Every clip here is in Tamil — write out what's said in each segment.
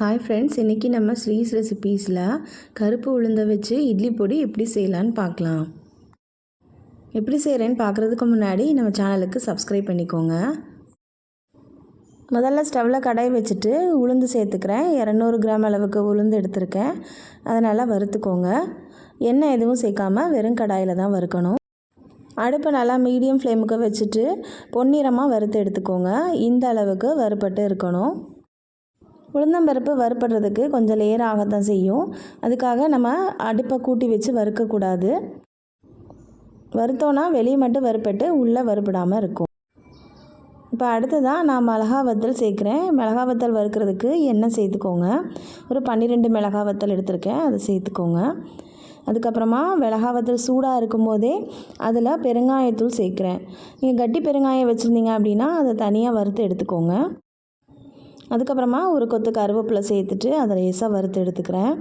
ஹாய் ஃப்ரெண்ட்ஸ் இன்றைக்கி நம்ம ஸ்ரீஸ் ரெசிபீஸில் கருப்பு உளுந்த வச்சு இட்லி பொடி எப்படி செய்யலான்னு பார்க்கலாம். எப்படி செய்கிறேன்னு பார்க்குறதுக்கு முன்னாடி நம்ம சேனலுக்கு சப்ஸ்கிரைப் பண்ணிக்கோங்க. முதல்ல ஸ்டவ்வில் கடாய் வச்சுட்டு உளுந்து சேர்த்துக்கிறேன். இரநூறு கிராம் அளவுக்கு உளுந்து எடுத்திருக்கேன். நல்லா வறுத்துக்கோங்க. எண்ணெய் எதுவும் சேர்க்காம வெறும் கடாயில் தான் வறுக்கணும். அடுப்பை நல்லா மீடியம் ஃப்ளேமுக்கு வச்சுட்டு பொன்னிறமாக வறுத்து எடுத்துக்கோங்க. இந்த அளவுக்கு வறுபட்டு இருக்கணும். உளுந்தம்பருப்பு வறுப்படுறதுக்கு கொஞ்சம் லேயர் ஆகத்தான் செய்யும். அதுக்காக நம்ம அடுப்பை கூட்டி வச்சு வறுக்கக்கூடாது. வறுத்தோன்னா வெளியே மட்டும் வறுப்பட்டு உள்ளே வறுபடாமல் இருக்கும். இப்போ அடுத்ததாக நான் மிளகா வத்தல் சேர்க்குறேன். மிளகா வத்தல் வறுக்கிறதுக்கு எண்ணெய் சேர்த்துக்கோங்க. ஒரு பன்னிரெண்டு மிளகா வத்தல் எடுத்திருக்கேன். அதை சேர்த்துக்கோங்க. அதுக்கப்புறமா மிளகா வத்தல் சூடாக இருக்கும்போதே அதில் பெருங்காயத்தூள் சேர்க்குறேன். நீங்கள் கட்டி பெருங்காயம் வச்சுருந்தீங்க அப்படின்னா அதை தனியாக வறுத்து எடுத்துக்கோங்க. அதுக்கப்புறமா ஒரு கொத்து கருவேப்பிலை சேர்த்துட்டு அதை லேசாக வறுத்து எடுத்துக்கிறேன்.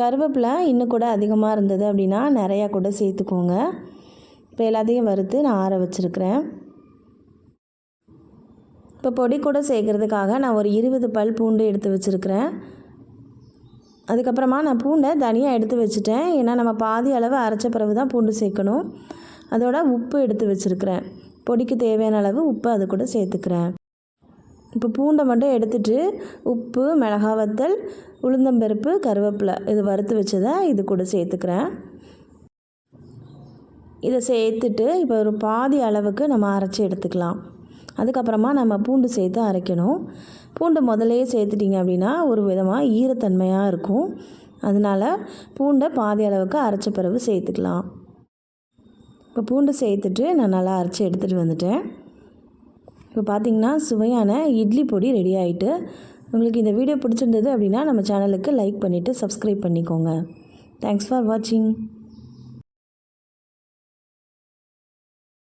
கருவேப்பிலை இன்னும் கூட அதிகமாக இருந்தது அப்படின்னா நிறையா கூட சேர்த்துக்கோங்க. இப்போ எல்லாத்தையும் வறுத்து நான் ஆற வச்சுருக்கிறேன். இப்போ பொடி கூட சேர்க்குறதுக்காக நான் ஒரு இருபது பல் பூண்டு எடுத்து வச்சுருக்கிறேன். அதுக்கப்புறமா நான் பூண்டை தனியாக எடுத்து வச்சுட்டேன். ஏன்னா நம்ம பாதி அளவு அரைச்ச பிறகு தான் பூண்டு சேர்க்கணும். அதோட உப்பு எடுத்து வச்சுருக்கிறேன். பொடிக்கு தேவையான அளவு உப்பு அது கூட சேர்த்துக்கிறேன். இப்போ பூண்டை மட்டும் எடுத்துட்டு உப்பு மிளகா வத்தல் உளுந்தம்பருப்பு கருவேப்பிலை இது வறுத்து வச்சதை இது கூட சேர்த்துக்கிறேன். இதை சேர்த்துட்டு இப்போ ஒரு பாதி அளவுக்கு நம்ம அரைச்சி எடுத்துக்கலாம். அதுக்கப்புறமா நம்ம பூண்டு சேர்த்து அரைக்கணும். பூண்டு முதல்லையே சேர்த்துட்டிங்க அப்படின்னா ஒரு விதமாக ஈரத்தன்மையாக இருக்கும். அதனால் பூண்டை பாதி அளவுக்கு அரைச்ச பிறகு சேர்த்துக்கலாம். இப்போ பூண்டு சேர்த்துட்டு நான் நல்லா அரைச்சி எடுத்துகிட்டு வந்துட்டேன். இப்போ பார்த்திங்கன்னா சுவையான இட்லி பொடி ரெடி ஆகிட்டு உங்களுக்கு இந்த வீடியோ பிடிச்சிருந்தது அப்படின்னா நம்ம சேனலுக்கு லைக் பண்ணிவிட்டு சப்ஸ்கிரைப் பண்ணிக்கோங்க. தேங்க்ஸ் ஃபார் வாட்சிங்